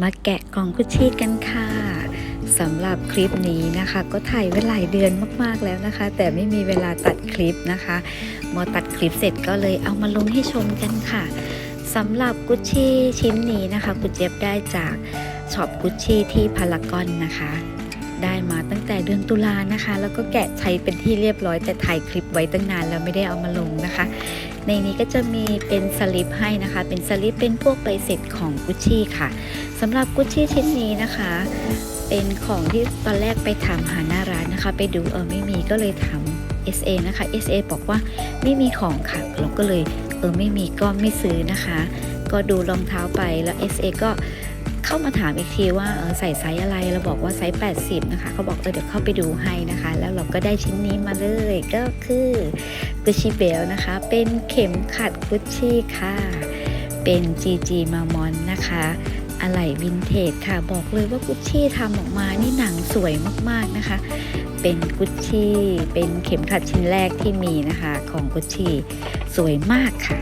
มาแกะกล่องกุชชี่กันค่ะสำหรับคลิปนี้นะคะ ก็ถ่ายไว้หลายเดือนมากๆแล้วนะคะ แต่ไม่มีเวลาตัดคลิปนะคะมอตัดคลิปเสร็จก็เลยเอามาลงให้ชมกันค่ะสำหรับกุชชี่ชิ้นนี้นะคะกุเจี๊ยบได้จากช็อปกุชชี่ที่พารากอนนะคะ ได้มาตั้งแต่เดือนตุลานะคะ แล้วก็แกะใช้เป็นที่เรียบร้อย แต่ถ่ายคลิปไว้ตั้งนานแล้วไม่ได้เอามาลงนะคะ ในนี้ก็จะมีเป็นสลิปให้นะคะ เป็นสลิปเป็นพวกใบเสร็จของกุชชี่ค่ะสำหรับกุชชี่ชิ้นนี้นะคะ เป็นของที่ตอนแรกไปถามหาหน้าร้านนะคะ ไปดูเออไม่มีก็เลยถาม SA นะคะ SA บอกว่าไม่มีของค่ะเราก็เลยเออไม่มีก็ไม่ซื้อนะคะ ก็ดูรองเท้าไปแล้ว SA ก็ เข้ามาถามอีกทีว่าใส่ไซส์อะไรเราบอกว่าไซส์ 80 นะคะเขาบอกเออเดี๋ยวเข้าไปดูให้นะคะ แล้วเราก็ได้ชิ้นนี้มาเลยก็คือกุชชี่เบลนะคะ เป็นเข็มขัดกุชชี่ค่ะ เป็น GG มามอนนะคะอะไหล่วินเทจค่ะ บอกเลยว่ากุชชี่ทำออกมานี่หนังสวยมากๆนะคะ เป็นกุชชี่เป็นเข็มขัดชิ้นแรกที่มีนะคะ ของกุชชี่สวยมากค่ะ